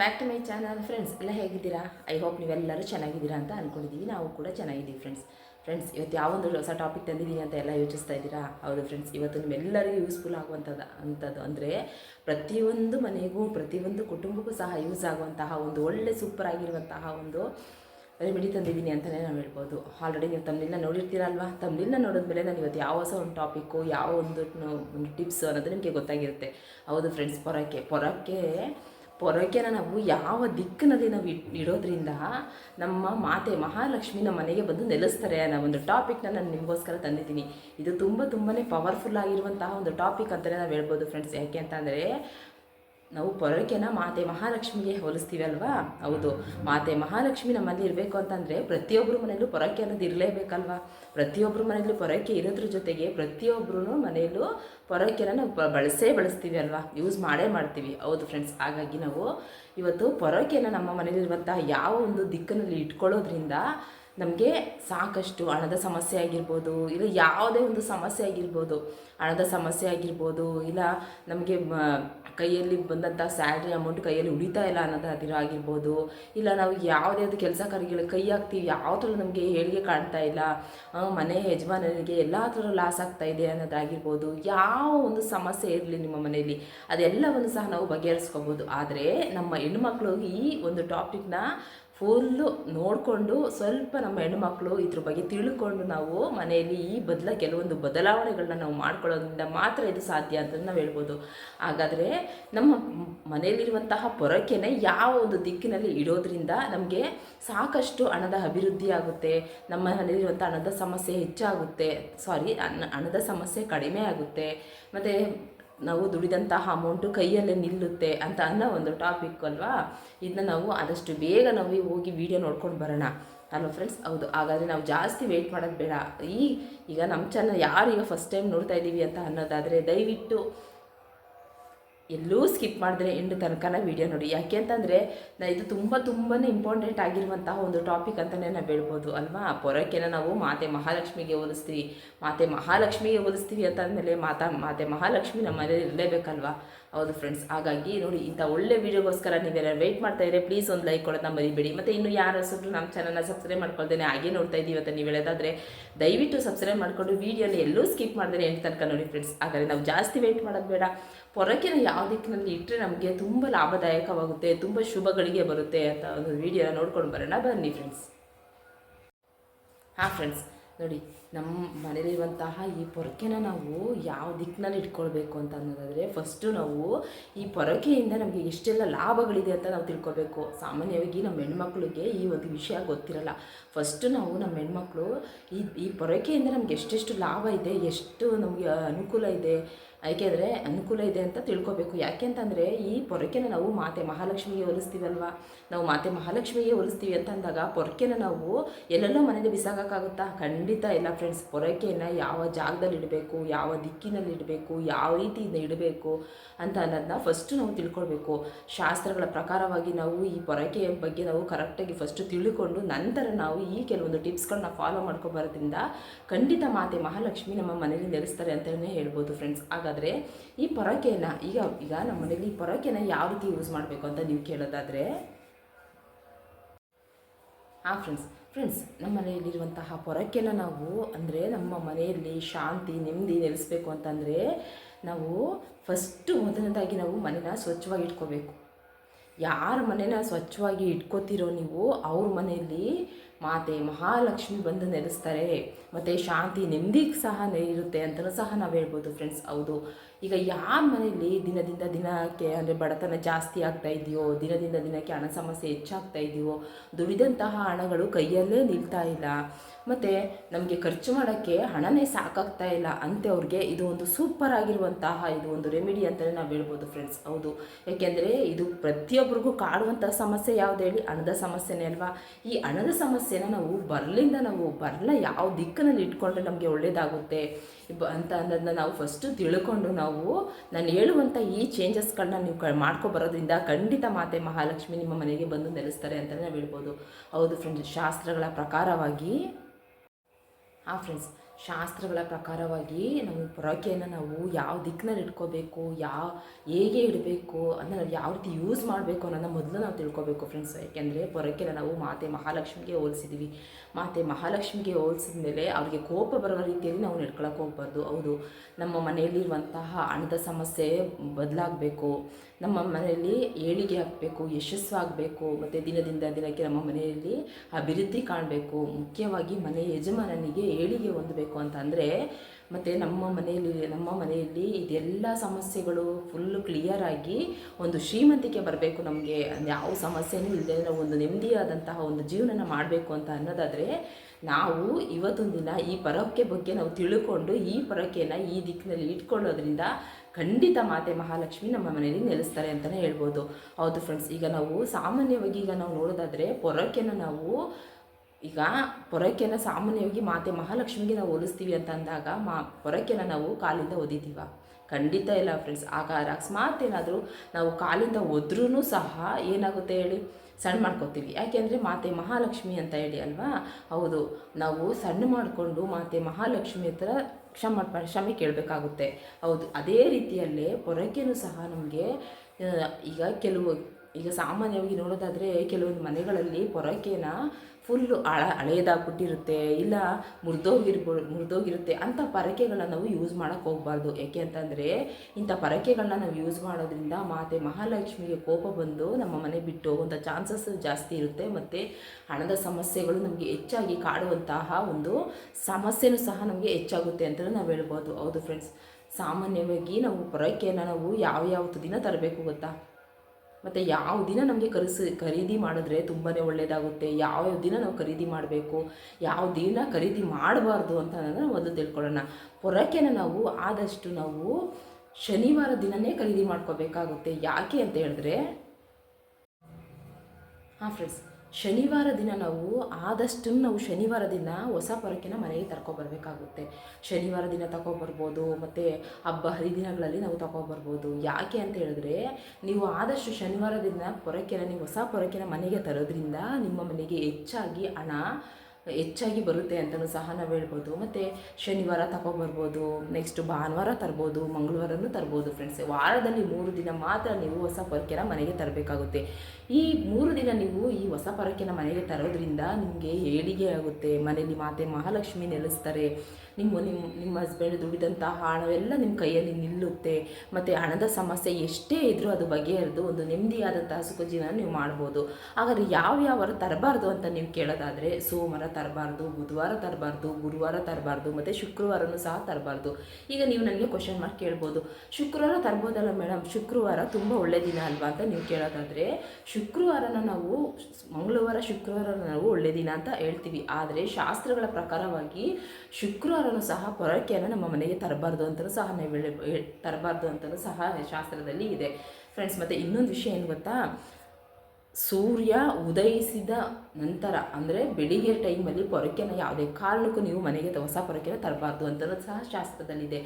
Back to my channel friends ಎಲ್ಲ ಹೇಗಿದ್ದೀರಾ? I hope ನೀವೆಲ್ಲರೂ ಚೆನ್ನಾಗಿದ್ದೀರಾ ಅಂತ ಅಂದ್ಕೊಂಡಿದ್ದೀವಿ ನಾವು ಕೂಡ ಚೆನ್ನಾಗಿದ್ದೀವಿ ಫ್ರೆಂಡ್ಸ್ ಫ್ರೆಂಡ್ಸ್ ಇವತ್ತು ಯಾವೊಂದು ಹೊಸ ಟಾಪಿಕ್ ತಂದಿದ್ದೀನಿ ಅಂತ ಎಲ್ಲ ಯೋಚಿಸ್ತಾ ಇದ್ದೀರಾ? ಹೌದು ಫ್ರೆಂಡ್ಸ್ ಇವತ್ತು ನಿಮ್ಮೆಲ್ಲರಿಗೂ ಯೂಸ್ಫುಲ್ ಆಗುವಂಥದ್ದು, ಅಂಥದ್ದು ಅಂದರೆ ಪ್ರತಿಯೊಂದು ಮನೆಗೂ, ಪ್ರತಿಯೊಂದು ಕುಟುಂಬಕ್ಕೂ ಸಹ ಯೂಸ್ ಆಗುವಂತಹ ಒಂದು ಒಳ್ಳೆ ಸೂಪರ್ ಆಗಿರುವಂತಹ ಒಂದು ರೆಮಿಡಿ ತಂದಿದ್ದೀನಿ ಅಂತಲೇ ನಾವು ಹೇಳ್ಬೋದು. ಆಲ್ರೆಡಿ ನೀವು ತಮ್ಮನ್ನ ನೋಡಿರ್ತೀರಲ್ವಾ ತಮ್ಮನ್ನ ನೋಡಿದ್ಮೇಲೆ ನಾನು ಇವತ್ತು ಯಾವ ಹೊಸ ಒಂದು ಟಾಪಿಕ್ಕು ಯಾವ ಒಂದು ಟಿಪ್ಸ್ ಅನ್ನೋದು ನಿಮಗೆ ಗೊತ್ತಾಗಿರುತ್ತೆ. ಹೌದು ಫ್ರೆಂಡ್ಸ್ ಪೊರಕೆ ಪೊರಕೆ ಪೊರಕೆನ ನಾವು ಯಾವ ದಿಕ್ಕಿನಲ್ಲಿ ನಾವು ಇಟ್ ಇಡೋದ್ರಿಂದ ನಮ್ಮ ಮಾತೆ ಮಹಾಲಕ್ಷ್ಮಿ ನಮ್ಮ ಮನೆಗೆ ಬಂದು ನೆಲೆಸ್ತಾರೆ ಅನ್ನೋ ಒಂದು ಟಾಪಿಕ್ನ ನಾನು ನಿಮಗೋಸ್ಕರ ತಂದಿದ್ದೀನಿ. ಇದು ತುಂಬ ತುಂಬಾ ಪವರ್ಫುಲ್ ಆಗಿರುವಂತಹ ಒಂದು ಟಾಪಿಕ್ ಅಂತಲೇ ನಾವು ಹೇಳ್ಬೋದು ಫ್ರೆಂಡ್ಸ್ ಯಾಕೆ ಅಂತಂದರೆ ನಾವು ಪೊರಕೆನ ಮಾತೆ ಮಹಾಲಕ್ಷ್ಮಿಗೆ ಹೋಲಿಸ್ತೀವಲ್ವಾ? ಹೌದು. ಮಾತೆ ಮಹಾಲಕ್ಷ್ಮಿ ನಮ್ಮಲ್ಲಿ ಇರಬೇಕು ಅಂತಂದರೆ ಪ್ರತಿಯೊಬ್ಬರ ಮನೆಯಲ್ಲೂ ಪೊರಕೆ ಅನ್ನೋದು ಇರಲೇಬೇಕಲ್ವಾ? ಪ್ರತಿಯೊಬ್ಬರ ಮನೆಯಲ್ಲೂ ಪೊರಕೆ ಇರೋದ್ರ ಜೊತೆಗೆ ಪ್ರತಿಯೊಬ್ಬರೂ ಮನೆಯಲ್ಲೂ ಪೊರಕೆನ ನಾವು ಬಳಸೇ ಬಳಸ್ತೀವಿ ಅಲ್ವಾ ಯೂಸ್ ಮಾಡೇ ಮಾಡ್ತೀವಿ. ಹೌದು ಫ್ರೆಂಡ್ಸ್ ಹಾಗಾಗಿ ನಾವು ಇವತ್ತು ಪೊರಕೆನ ನಮ್ಮ ಮನೆಯಲ್ಲಿರುವಂತಹ ಯಾವ ಒಂದು ದಿಕ್ಕಿನಲ್ಲಿ ಇಟ್ಕೊಳ್ಳೋದ್ರಿಂದ ನಮಗೆ ಸಾಕಷ್ಟು ಹಣದ ಸಮಸ್ಯೆ ಆಗಿರ್ಬೋದು, ಇಲ್ಲ ಯಾವುದೇ ಒಂದು ಸಮಸ್ಯೆ ಆಗಿರ್ಬೋದು, ಹಣದ ಸಮಸ್ಯೆ ಆಗಿರ್ಬೋದು, ಇಲ್ಲ ನಮಗೆ ಕೈಯಲ್ಲಿ ಬಂದಂಥ ಸ್ಯಾಲ್ರಿ ಅಮೌಂಟ್ ಕೈಯಲ್ಲಿ ಉಳಿತಾ ಇಲ್ಲ ಅನ್ನೋದಾದಿರೋ ಆಗಿರ್ಬೋದು. ಇಲ್ಲ ನಾವು ಯಾವುದೇ ಒಂದು ಕೆಲಸ ಕಾರ್ಯಗಳಿಗೆ ಕೈ ಹಾಕ್ತೀವಿ, ಯಾವ ಥರ ನಮಗೆ ಹೇಳಿಗೆ ಕಾಣ್ತಾ ಇಲ್ಲ ಮನೆ ಯಜಮಾನರಿಗೆ ಎಲ್ಲ ಥರ ಲಾಸ್ ಆಗ್ತಾ ಇದೆ ಅನ್ನೋದಾಗಿರ್ಬೋದು ಯಾವ ಒಂದು ಸಮಸ್ಯೆ ಇರಲಿ ನಿಮ್ಮ ಮನೆಯಲ್ಲಿ, ಅದೆಲ್ಲವನ್ನು ಸಹ ನಾವು ಬಗೆಹರಿಸ್ಕೋಬೋದು. ಆದರೆ ನಮ್ಮ ಹೆಣ್ಮಕ್ಳು ಈ ಒಂದು ಟಾಪಿಕ್ನ ಫುಲ್ಲು ನೋಡಿಕೊಂಡು ಸ್ವಲ್ಪ ನಮ್ಮ ಹೆಣ್ಮಕ್ಳು ಇದ್ರ ಬಗ್ಗೆ ತಿಳ್ಕೊಂಡು ನಾವು ಮನೆಯಲ್ಲಿ ಈ ಬದಲ ಕೆಲವೊಂದು ಬದಲಾವಣೆಗಳನ್ನ ನಾವು ಮಾಡ್ಕೊಳ್ಳೋದ್ರಿಂದ ಮಾತ್ರ ಇದು ಸಾಧ್ಯ ಅಂತ ನಾವು ಹೇಳ್ಬೋದು. ಹಾಗಾದರೆ ನಮ್ಮ ಮನೆಯಲ್ಲಿರುವಂತಹ ಪೊರಕೆನೆ ಯಾವ ಒಂದು ದಿಕ್ಕಿನಲ್ಲಿ ಇಡೋದ್ರಿಂದ ನಮಗೆ ಸಾಕಷ್ಟು ಹಣದ ಅಭಿವೃದ್ಧಿ ಆಗುತ್ತೆ. ನಮ್ಮ ಮನೆಯಲ್ಲಿರುವಂಥ ಹಣದ ಸಮಸ್ಯೆ ಹೆಚ್ಚಾಗುತ್ತೆ. ಸಾರಿ ಹಣದ ಸಮಸ್ಯೆ ಕಡಿಮೆ ಆಗುತ್ತೆ. ಮತ್ತು ನಾವು ದುಡಿದಂತಹ ಅಮೌಂಟು ಕೈಯಲ್ಲೇ ನಿಲ್ಲುತ್ತೆ ಅಂತ ಅನ್ನೋ ಒಂದು ಟಾಪಿಕ್ ಅಲ್ವಾ? ಇದನ್ನ ನಾವು ಆದಷ್ಟು ಬೇಗ ನಾವು ಹೋಗಿ ವಿಡಿಯೋ ನೋಡ್ಕೊಂಡು ಬರೋಣ. ಅಲ್ವಾ ಫ್ರೆಂಡ್ಸ್ ಹೌದು. ಹಾಗಾದರೆ ನಾವು ಜಾಸ್ತಿ ವೆಯ್ಟ್ ಮಾಡೋದು ಬೇಡ. ಈ ಈಗ ನಮ್ಮ ಚಾನಲ್ ಯಾರು ಈಗ ಫಸ್ಟ್ ಟೈಮ್ ನೋಡ್ತಾ ಇದ್ದೀವಿ ಅಂತ ಅನ್ನೋದಾದರೆ ದಯವಿಟ್ಟು ಎಲ್ಲೂ ಸ್ಕಿಪ್ ಮಾಡಿದ್ರೆ ಎಂಡ್ ತನಕನ ವಿಡಿಯೋ ನೋಡಿ. ಯಾಕೆ ಅಂತಂದರೆ ಇದು ತುಂಬ ತುಂಬಾ ಇಂಪಾರ್ಟೆಂಟ್ ಆಗಿರುವಂತಹ ಒಂದು ಟಾಪಿಕ್ ಅಂತಲೇ ನಾವು ಹೇಳ್ಬೋದು, ಅಲ್ವಾ? ಪೊರಕೆನ ನಾವು ಮಾತೆ ಮಹಾಲಕ್ಷ್ಮಿಗೆ ಓದಿಸ್ತೀವಿ. ಮಾತೆ ಮಹಾಲಕ್ಷ್ಮಿಗೆ ಹೋಲಿಸ್ತೀವಿ ಅಂತಂದಮೇಲೆ ಮಾತಾ, ಮಾತೆ ಮಹಾಲಕ್ಷ್ಮಿ ನಮ್ಮ ಮನೇಲಿ ಇರಲೇಬೇಕಲ್ವಾ? ಹೌದು ಫ್ರೆಂಡ್ಸ್ ಹಾಗಾಗಿ ನೋಡಿ, ಇಂಥ ಒಳ್ಳೆ ವೀಡಿಯೋಗೋಸ್ಕರ ನೀವೆಲ್ಲ ವೆಯ್ಟ್ ಮಾಡ್ತಾ ಇದ್ರೆ ಪ್ಲೀಸ್ ಒಂದು ಲೈಕ್ ಕೊಡೋದನ್ನ ಮರಿಬೇಡಿ. ಮತ್ತು ಇನ್ನು ಯಾರು ಹೆಸರು ನಮ್ಮ ಚಾನಲ್ನ ಸಬ್ಸ್ಕ್ರೈಬ್ ಮಾಡ್ಕೊಳ್ದೇನೆ, ಹಾಗೆ ನೋಡ್ತಾ ಇದ್ದೀವಿ ಅಂತ ನೀವು ಹೇಳೋದಾದರೆ, ದಯವಿಟ್ಟು ಸಬ್ಸ್ಕ್ರೈಬ್ ಮಾಡಿಕೊಂಡು ವೀಡಿಯೋನ ಎಲ್ಲೂ ಸ್ಕಿಪ್ ಮಾಡಿದ್ರೆ ಎಂಟು ತನಕ ನೋಡಿ ಫ್ರೆಂಡ್ಸ್ ಹಾಗಾದರೆ ನಾವು ಜಾಸ್ತಿ ವೆಯ್ಟ್ ಮಾಡೋದು ಬೇಡ. ಪೊರಕೆನ ಯಾವ ದಿಕ್ಕಿನಲ್ಲಿ ಇಟ್ಟರೆ ನಮಗೆ ತುಂಬ ಲಾಭದಾಯಕವಾಗುತ್ತೆ, ತುಂಬ ಶುಭಗಳಿಗೆ ಬರುತ್ತೆ ಅಂತ ಒಂದು ವೀಡಿಯೋನ ನೋಡ್ಕೊಂಡು ಬರೋಣ. ಬನ್ನಿ ಫ್ರೆಂಡ್ಸ್ ಹಾಂ ಫ್ರೆಂಡ್ಸ್ ನೋಡಿ ನಮ್ಮ ಮನೇಲಿರುವಂತಹ ಈ ಪೊರಕೆನ ನಾವು ಯಾವ ದಿಕ್ಕಿನಲ್ಲಿ ಇಟ್ಕೊಳ್ಬೇಕು ಅಂತ ಅನ್ನೋದಾದರೆ ಫಸ್ಟು ನಾವು ಈ ಪೊರಕೆಯಿಂದ ನಮಗೆ ಎಷ್ಟೆಲ್ಲ ಲಾಭಗಳಿದೆ ಅಂತ ನಾವು ತಿಳ್ಕೊಬೇಕು ಸಾಮಾನ್ಯವಾಗಿ ನಮ್ಮ ಹೆಣ್ಮಕ್ಳಿಗೆ ಈ ಒಂದು ವಿಷಯ ಗೊತ್ತಿರಲ್ಲ. ಫಸ್ಟು ನಾವು ನಮ್ಮ ಹೆಣ್ಮಕ್ಳು ಈ ಈ ಪೊರಕೆಯಿಂದ ನಮ್ಗೆ ಎಷ್ಟೆಷ್ಟು ಲಾಭ ಇದೆ, ಎಷ್ಟು ನಮಗೆ ಅನುಕೂಲ ಇದೆ ಯಾಕೆಂದರೆ ಅನುಕೂಲ ಇದೆ ಅಂತ ತಿಳ್ಕೊಬೇಕು. ಯಾಕೆ ಅಂತಂದರೆ ಈ ಪೊರಕೆನ ನಾವು ಮಾತೆ ಮಹಾಲಕ್ಷ್ಮಿಗೆ ಹೋಲಿಸ್ತೀವಲ್ವಾ? ನಾವು ಮಾತೆ ಮಹಾಲಕ್ಷ್ಮಿಗೆ ಹೋಲಿಸ್ತೀವಿ ಅಂತ ಅಂದಾಗ ಪೊರಕೆನ ನಾವು ಎಲ್ಲೆಲ್ಲೋ ಮನೆಯಲ್ಲಿ ಬಿಸಾಕಾಗುತ್ತಾ ಖಂಡಿತ ಇಲ್ಲ ಫ್ರೆಂಡ್ಸ್ ಪೊರಕೆಯನ್ನು ಯಾವ ಜಾಗದಲ್ಲಿ ಇಡಬೇಕು, ಯಾವ ದಿಕ್ಕಿನಲ್ಲಿ ಇಡಬೇಕು, ಯಾವ ರೀತಿಯಿಂದ ಇಡಬೇಕು ಅಂತ ಅನ್ನೋದನ್ನ ಫಸ್ಟು ನಾವು ತಿಳ್ಕೊಳ್ಬೇಕು. ಶಾಸ್ತ್ರಗಳ ಪ್ರಕಾರವಾಗಿ ನಾವು ಈ ಪೊರಕೆಯ ಬಗ್ಗೆ ನಾವು ಕರೆಕ್ಟಾಗಿ ಫಸ್ಟು ತಿಳ್ಕೊಂಡು ನಂತರ ನಾವು ಈ ಕೆಲವೊಂದು ಟಿಪ್ಸ್ಗಳನ್ನ ಫಾಲೋ ಮಾಡ್ಕೊಬರೋದ್ರಿಂದ ಖಂಡಿತ ಮಾತೆ ಮಹಾಲಕ್ಷ್ಮಿ ನಮ್ಮ ಮನೇಲಿ ನೆಲೆಸ್ತಾರೆ ಅಂತಲೇ ಹೇಳ್ಬೋದು ಫ್ರೆಂಡ್ಸ್ ಹಾಗಾದರೆ ಈ ಪೊರಕೆನ, ಈಗ ಈಗ ನಮ್ಮ ಮನೇಲಿ ಈ ಪೊರಕೆನ ಯಾವ ರೀತಿ ಯೂಸ್ ಮಾಡಬೇಕು ಅಂತ ನೀವು ಕೇಳೋದಾದರೆ, ಹಾಂ ಫ್ರೆಂಡ್ಸ್ ಫ್ರೆಂಡ್ಸ್ ನಮ್ಮ ಮನೆಯಲ್ಲಿರುವಂತಹ ಪೊರಕೆನ ನಾವು ಅಂದರೆ ನಮ್ಮ ಮನೆಯಲ್ಲಿ ಶಾಂತಿ, ನೆಮ್ಮದಿ ನೆಲೆಸ್ಬೇಕು ಅಂತಂದರೆ ನಾವು ಫಸ್ಟು ಮೊದಲನೇದಾಗಿ ನಾವು ಮನೇನ ಸ್ವಚ್ಛವಾಗಿ ಇಟ್ಕೋಬೇಕು. ಯಾರ ಮನೇನ ಸ್ವಚ್ಛವಾಗಿ ಇಟ್ಕೋತಿರೋ ನೀವು ಅವ್ರ ಮನೆಯಲ್ಲಿ ಮಾತೆ ಮಹಾಲಕ್ಷ್ಮಿ ಬಂದು ನೆಲೆಸ್ತಾರೆ. ಮತ್ತು ಶಾಂತಿ ನೆಮ್ಮದಿಗೆ ಸಹ ಇರುತ್ತೆ ಅಂತಲೂ ಸಹ ನಾವು ಹೇಳ್ಬೋದು ಫ್ರೆಂಡ್ಸ್ ಹೌದು. ಈಗ ಯಾರ ಮನೆಯಲ್ಲಿ ದಿನದಿಂದ ದಿನಕ್ಕೆ ಅಂದರೆ ಬಡತನ ಜಾಸ್ತಿ ಆಗ್ತಾ ಇದೆಯೋ, ದಿನದಿಂದ ದಿನಕ್ಕೆ ಹಣ ಸಮಸ್ಯೆ ಹೆಚ್ಚಾಗ್ತಾ ಇದೆಯೋ, ದುಡಿದಂತಹ ಹಣಗಳು ಕೈಯಲ್ಲೇ ನಿಲ್ತಾ ಇಲ್ಲ. ಮತ್ತು ನಮಗೆ ಖರ್ಚು ಮಾಡೋಕ್ಕೆ ಹಣನೇ ಸಾಕಾಗ್ತಾ ಇಲ್ಲ ಅಂಥವ್ರಿಗೆ ಇದು ಒಂದು ಸೂಪರ್ ಆಗಿರುವಂತಹ ಇದು ಒಂದು ರೆಮಿಡಿ ಅಂತಲೇ ನಾವು ಹೇಳ್ಬೋದು ಫ್ರೆಂಡ್ಸ್ ಹೌದು. ಯಾಕೆಂದರೆ ಇದು ಪ್ರತಿಯೊಬ್ಬರಿಗೂ ಕಾಡುವಂಥ ಸಮಸ್ಯೆ ಯಾವುದು ಹೇಳಿ? ಹಣದ ಸಮಸ್ಯೆನೇ ಅಲ್ವಾ? ಈ ಹಣದ ಸಮಸ್ಯೆನ ನಾವು ಬರಲಿಂದ ನಾವು ಬರಲ ಯಾವ ದಿಕ್ಕಿನಲ್ಲಿ ಇಟ್ಕೊಂಡ್ರೆ ನಮಗೆ ಒಳ್ಳೆಯದಾಗುತ್ತೆ ಅಂತ ಅನ್ನೋದನ್ನ ನಾವು ಫಸ್ಟು ತಿಳ್ಕೊಂಡು ನಾವು ನಾನು ಹೇಳುವಂಥ ಈ ಚೇಂಜಸ್ಗಳನ್ನ ನೀವು ಕ, ಮಾಡ್ಕೊಬರೋದ್ರಿಂದ ಖಂಡಿತ ಮಾತೆ ಮಹಾಲಕ್ಷ್ಮಿ ನಿಮ್ಮ ಮನೆಗೆ ಬಂದು ನೆಲೆಸ್ತಾರೆ ಅಂತಲೇ ನಾವು ಹೇಳ್ಬೋದು. ಹೌದು ಫ್ರೆಂಡ್ಸ್ ಶಾಸ್ತ್ರಗಳ ಪ್ರಕಾರವಾಗಿ ಹಾಂ ಫ್ರೆಂಡ್ಸ್ ಶಾಸ್ತ್ರಗಳ ಪ್ರಕಾರವಾಗಿ ನಮ್ಮ ಪೊರಕೆಯನ್ನು ನಾವು ಯಾವ ದಿಕ್ಕಿನಲ್ಲಿ ಇಟ್ಕೋಬೇಕು, ಯಾವ ಹೇಗೆ ಇಡಬೇಕು ಅಂದರೆ ಯಾವ ರೀತಿ ಯೂಸ್ ಮಾಡಬೇಕು ಅನ್ನೋದನ್ನ ಮೊದಲು ನಾವು ತಿಳ್ಕೊಬೇಕು ಫ್ರೆಂಡ್ಸ್ ಯಾಕೆಂದರೆ ಪೊರಕೆನ ನಾವು ಮಾತೆ ಮಹಾಲಕ್ಷ್ಮಿಗೆ ಹೋಲಿಸಿದ್ವಿ. ಮಾತೆ ಮಹಾಲಕ್ಷ್ಮಿಗೆ ಹೋಲಿಸಿದ ಮೇಲೆ ಅವ್ರಿಗೆ ಕೋಪ ಬರೋ ರೀತಿಯಲ್ಲಿ ನಾವು ನಡ್ಕೊಳಕ್ಕೆ ಹೋಗ್ಬಾರ್ದು. ಹೌದು, ನಮ್ಮ ಮನೆಯಲ್ಲಿರುವಂತಹ ಹಣದ ಸಮಸ್ಯೆ ಬದಲಾಗಬೇಕು. ನಮ್ಮ ಮನೆಯಲ್ಲಿ ಏಳಿಗೆ ಆಗಬೇಕು ಯಶಸ್ಸು ಆಗಬೇಕು ಮತ್ತು ದಿನದಿಂದ ದಿನಕ್ಕೆ ನಮ್ಮ ಮನೆಯಲ್ಲಿ ಅಭಿವೃದ್ಧಿ ಕಾಣಬೇಕು. ಮುಖ್ಯವಾಗಿ ಮನೆ ಯಜಮಾನನಿಗೆ ಏಳಿಗೆ ಹೊಂದಬೇಕು ಅಂತಂದರೆ ಮತ್ತು ನಮ್ಮ ಮನೆಯಲ್ಲಿ ನಮ್ಮ ಮನೆಯಲ್ಲಿ ಇದೆಲ್ಲ ಸಮಸ್ಯೆಗಳು ಫುಲ್ಲು ಕ್ಲಿಯರ್ ಆಗಿ ಒಂದು ಶ್ರೀಮಂತಿಕೆ ಬರಬೇಕು ನಮಗೆ. ಯಾವ ಸಮಸ್ಯೆನೂ ಇಲ್ಲದೆ ನಾವು ಒಂದು ನೆಮ್ಮದಿಯಾದಂತಹ ಒಂದು ಜೀವನನ ಮಾಡಬೇಕು ಅಂತ ಅನ್ನೋದಾದರೆ ನಾವು ಇವತ್ತೊಂದಿನ ದಿನ ಈ ಪರಕ್ಕೆ ಬಗ್ಗೆ ನಾವು ತಿಳ್ಕೊಂಡು ಈ ಪರಕೆಯನ್ನು ಈ ದಿಕ್ಕಿನಲ್ಲಿ ಇಟ್ಕೊಳ್ಳೋದ್ರಿಂದ ಖಂಡಿತ ಮಾತೆ ಮಹಾಲಕ್ಷ್ಮಿ ನಮ್ಮ ಮನೆಯಲ್ಲಿ ನೆಲೆಸ್ತಾರೆ ಅಂತಲೇ ಹೇಳ್ಬೋದು. ಹೌದು ಫ್ರೆಂಡ್ಸ್ ಈಗ ನಾವು ಸಾಮಾನ್ಯವಾಗಿ ಈಗ ನಾವು ನೋಡೋದಾದರೆ ಪೊರಕೆನ ನಾವು ಈಗ ಪೊರಕೆನ ಸಾಮಾನ್ಯವಾಗಿ ಮಾತೆ ಮಹಾಲಕ್ಷ್ಮಿಗೆ ನಾವು ಹೋಲಿಸ್ತೀವಿ ಅಂತ ಅಂದಾಗ ಮಾ, ಪೊರಕೆನ ನಾವು ಕಾಲಿಂದ ಒದಿತೀವ? ಖಂಡಿತ ಇಲ್ಲ ಫ್ರೆಂಡ್ಸ್ ಆಗ ಅಕಸ್ಮಾತ್ ಏನಾದರೂ ನಾವು ಕಾಲಿಂದ ಒದ್ರೂ ಸಹ ಏನಾಗುತ್ತೆ ಹೇಳಿ? ಸಣ್ಣ ಮಾಡ್ಕೋತೀವಿ. ಯಾಕೆಂದರೆ ಮಾತೆ ಮಹಾಲಕ್ಷ್ಮಿ ಅಂತ ಹೇಳಿ ಅಲ್ವಾ? ಹೌದು, ನಾವು ಸಣ್ಣ ಮಾಡಿಕೊಂಡು ಮಾತೆ ಮಹಾಲಕ್ಷ್ಮಿ ಹತ್ರ ಕ್ಷಮ ಕ್ಷಮೆ ಕೇಳಬೇಕಾಗುತ್ತೆ. ಹೌದು, ಅದೇ ರೀತಿಯಲ್ಲೇ ಪೊರಕೆನೂ ಸಹ ನಮಗೆ ಈಗ ಕೆಲವು, ಈಗ ಸಾಮಾನ್ಯವಾಗಿ ನೋಡೋದಾದರೆ, ಕೆಲವೊಂದು ಮನೆಗಳಲ್ಲಿ ಪೊರಕೆನ ಫುಲ್ಲು ಹಳ ಹಳೇದಾಗ್ಬಿಟ್ಟಿರುತ್ತೆ ಇಲ್ಲ ಮುರಿದೋಗಿರ್ಬೋ ಮುರಿದೋಗಿರುತ್ತೆ ಅಂಥ ಪರಕೆಗಳನ್ನ ನಾವು ಯೂಸ್ ಮಾಡೋಕ್ಕೆ ಹೋಗ್ಬಾರ್ದು. ಯಾಕೆ ಅಂತಂದರೆ, ಇಂಥ ಪರಕೆಗಳನ್ನ ನಾವು ಯೂಸ್ ಮಾಡೋದ್ರಿಂದ ಮಾತೆ ಮಹಾಲಕ್ಷ್ಮಿಗೆ ಕೋಪ ಬಂದು ನಮ್ಮ ಮನೆ ಬಿಟ್ಟು ಹೋಗುವಂಥ ಚಾನ್ಸಸ್ ಜಾಸ್ತಿ ಇರುತ್ತೆ ಮತ್ತು ಹಣದ ಸಮಸ್ಯೆಗಳು ನಮಗೆ ಹೆಚ್ಚಾಗಿ ಕಾಡುವಂತಹ ಒಂದು ಸಮಸ್ಯೆನೂ ಸಹ ನಮಗೆ ಹೆಚ್ಚಾಗುತ್ತೆ ಅಂತಲೂ ನಾವು ಹೇಳ್ಬೋದು. ಹೌದು ಫ್ರೆಂಡ್ಸ್ ಸಾಮಾನ್ಯವಾಗಿ ನಾವು ಪರಕೆಯನ್ನು ನಾವು ಯಾವ ಯಾವ ದಿನ ತರಬೇಕು ಗೊತ್ತಾ? ಮತ್ತು ಯಾವ ದಿನ ನಮಗೆ ಕರೆಸಿ, ಖರೀದಿ ಮಾಡಿದ್ರೆ ತುಂಬಾ ಒಳ್ಳೆಯದಾಗುತ್ತೆ ಯಾವ ದಿನ ನಾವು ಖರೀದಿ ಮಾಡಬೇಕು, ಯಾವ ದಿನ ಖರೀದಿ ಮಾಡಬಾರ್ದು ಅಂತ ಅಂದರೆ ಮೊದಲು ತಿಳ್ಕೊಳ್ಳೋಣ. ಪೊರಕೆನ ನಾವು ಆದಷ್ಟು ನಾವು ಶನಿವಾರ ದಿನನೇ ಖರೀದಿ ಮಾಡ್ಕೋಬೇಕಾಗುತ್ತೆ. ಯಾಕೆ ಅಂತ ಹೇಳಿದ್ರೆ, ಹಾಂ ಫ್ರೆಂಡ್ಸ್ ಶನಿವಾರ ದಿನ ನಾವು ಆದಷ್ಟು ನಾವು ಶನಿವಾರ ದಿನ ಹೊಸ ಪೊರಕೆನ ಮನೆಗೆ ತರ್ಕೊಬರ್ಬೇಕಾಗುತ್ತೆ ಶನಿವಾರ ದಿನ ತಗೊಬರ್ಬೋದು ಮತ್ತು ಹಬ್ಬ ಹರಿದಿನಗಳಲ್ಲಿ ನಾವು ತಗೊಬರ್ಬೋದು ಯಾಕೆ ಅಂತ ಹೇಳಿದ್ರೆ, ನೀವು ಆದಷ್ಟು ಶನಿವಾರ ದಿನ ಪೊರಕೆನ, ನೀವು ಹೊಸ ಪೊರಕೆನ ಮನೆಗೆ ತರೋದ್ರಿಂದ ನಿಮ್ಮ ಮನೆಗೆ ಹೆಚ್ಚಾಗಿ ಹಣ ಹೆಚ್ಚಾಗಿ ಬರುತ್ತೆ ಅಂತಲೂ ಸಹ ನಾವು ಹೇಳ್ಬೋದು. ಮತ್ತು ಶನಿವಾರ ತಗೊಬರ್ಬೋದು ನೆಕ್ಸ್ಟ್ ಭಾನುವಾರ ತರ್ಬೋದು, ಮಂಗಳವಾರನೂ ತರ್ಬೋದು ಫ್ರೆಂಡ್ಸ್ ವಾರದಲ್ಲಿ ಮೂರು ದಿನ ಮಾತ್ರ ನೀವು ಹೊಸ ಪೊರಕೆನ ಮನೆಗೆ ತರಬೇಕಾಗುತ್ತೆ. ಈ ಮೂರು ದಿನ ನೀವು ಈ ಹೊಸ ಪರಕಿನ ಮನೆಗೆ ತರೋದ್ರಿಂದ ನಿಮಗೆ ಏಳಿಗೆ ಆಗುತ್ತೆ. ಮನೆಯಲ್ಲಿ ಮಾತೆ ಮಹಾಲಕ್ಷ್ಮಿ ನೆಲೆಸ್ತಾರೆ. ನಿಮ್ಮ ನಿಮ್ಮ ನಿಮ್ಮ ಹಸ್ಬೆಂಡ್ ದುಡಿದಂಥ ಹಣವೆಲ್ಲ ನಿಮ್ಮ ಕೈಯಲ್ಲಿ ನಿಲ್ಲುತ್ತೆ. ಮತ್ತು ಹಣದ ಸಮಸ್ಯೆ ಎಷ್ಟೇ ಇದ್ದರೂ ಅದು ಬಗೆಹರಿದು ಒಂದು ನೆಮ್ಮದಿಯಾದಂತಹ ಸುಖ ಜೀವನ ನೀವು ಮಾಡ್ಬೋದು. ಹಾಗಾದರೆ ಯಾವ ಯಾವ ತರಬಾರ್ದು ಅಂತ ನೀವು ಕೇಳೋದಾದರೆ ಸೋಮವಾರ ತರಬಾರ್ದು, ಬುಧವಾರ ತರಬಾರ್ದು, ಗುರುವಾರ ತರಬಾರ್ದು, ಮತ್ತು ಶುಕ್ರವಾರನೂ ಸಹ ತರಬಾರ್ದು. ಈಗ ನೀವು ನನಗೆ ಕ್ವಶನ್ ಮಾಡಿ ಕೇಳ್ಬೋದು. ಶುಕ್ರವಾರ ತರ್ಬೋದಲ್ಲ ಮೇಡಮ್ ಶುಕ್ರವಾರ ತುಂಬ ಒಳ್ಳೆಯ ದಿನ ಅಲ್ವಾ ಅಂತ ನೀವು ಕೇಳೋದಾದರೆ ಶುಕ್ರವಾರನ ನಾವು ಮಂಗಳವಾರ ಶುಕ್ರವಾರ ನಾವು ಒಳ್ಳೆ ದಿನ ಅಂತ ಹೇಳ್ತೀವಿ. ಆದರೆ ಶಾಸ್ತ್ರಗಳ ಪ್ರಕಾರವಾಗಿ ಶುಕ್ರವಾರನೂ ಸಹ ಪೊರಕೆಯನ್ನು ನಮ್ಮ ಮನೆಗೆ ತರಬಾರ್ದು ಅಂತಲೂ ಸಹ ನಾವು ತರಬಾರ್ದು ಅಂತಲೂ ಸಹ ಶಾಸ್ತ್ರದಲ್ಲಿ ಇದೆ. ಫ್ರೆಂಡ್ಸ್ ಮತ್ತು ಇನ್ನೊಂದು ವಿಷಯ ಏನು ಗೊತ್ತಾ? ಸೂರ್ಯ ಉದಯಿಸಿದ ನಂತರ, ಅಂದರೆ ಬೆಳಿಗ್ಗೆ ಟೈಮಲ್ಲಿ ಪೊರಕೆನ ಯಾವುದೇ ಕಾರಣಕ್ಕೂ ನೀವು ಮನೆಗೆ ಹೊಸ ಪೊರಕೆನ ತರಬಾರ್ದು ಅಂತಲೂ ಸಹ ಶಾಸ್ತ್ರದಲ್ಲಿದೆ.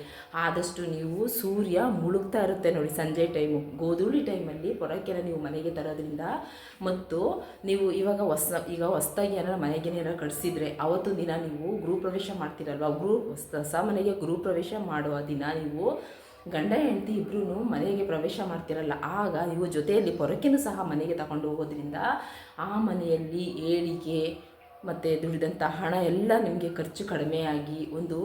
ಆದಷ್ಟು ನೀವು ಸೂರ್ಯ ಮುಳುಗ್ತಾ ಇರುತ್ತೆ ನೋಡಿ ಸಂಜೆ ಟೈಮು. ಗೋಧೂಳಿ ಟೈಮಲ್ಲಿ ಪೊರಕೆನ ನೀವು ಮನೆಗೆ ತರೋದ್ರಿಂದ ಮತ್ತು ನೀವು ಇವಾಗ ಹೊಸ, ಈಗ ಹೊಸ್ದಾಗಿ ಏನಾರು ಮನೆಗೆ ಏನಾರು ಕಳಿಸಿದ್ರೆ ಅವತ್ತು ದಿನ ನೀವು ಗೃಹ ಪ್ರವೇಶ ಮಾಡ್ತೀರಲ್ವ? ಗೃಹ ಹೊಸ ಮನೆಗೆ ಗೃಹ ಪ್ರವೇಶ ಮಾಡುವ ದಿನ ನೀವು ಗಂಡ ಹೆಂಡತಿ ಇಬ್ಬರೂ ಮನೆಗೆ ಪ್ರವೇಶ ಮಾಡ್ತಿರಲ್ಲ, ಆಗ ನೀವು ಜೊತೆಯಲ್ಲಿ ಪೊರಕೆನೂ ಸಹ ಮನೆಗೆ ತಗೊಂಡು ಹೋಗೋದ್ರಿಂದ ಆ ಮನೆಯಲ್ಲಿ ಏಳಿಗೆ ಮತ್ತು ದುಡಿದಂಥ ಹಣ ಎಲ್ಲ ನಿಮಗೆ ಖರ್ಚು ಕಡಿಮೆಯಾಗಿ ಒಂದು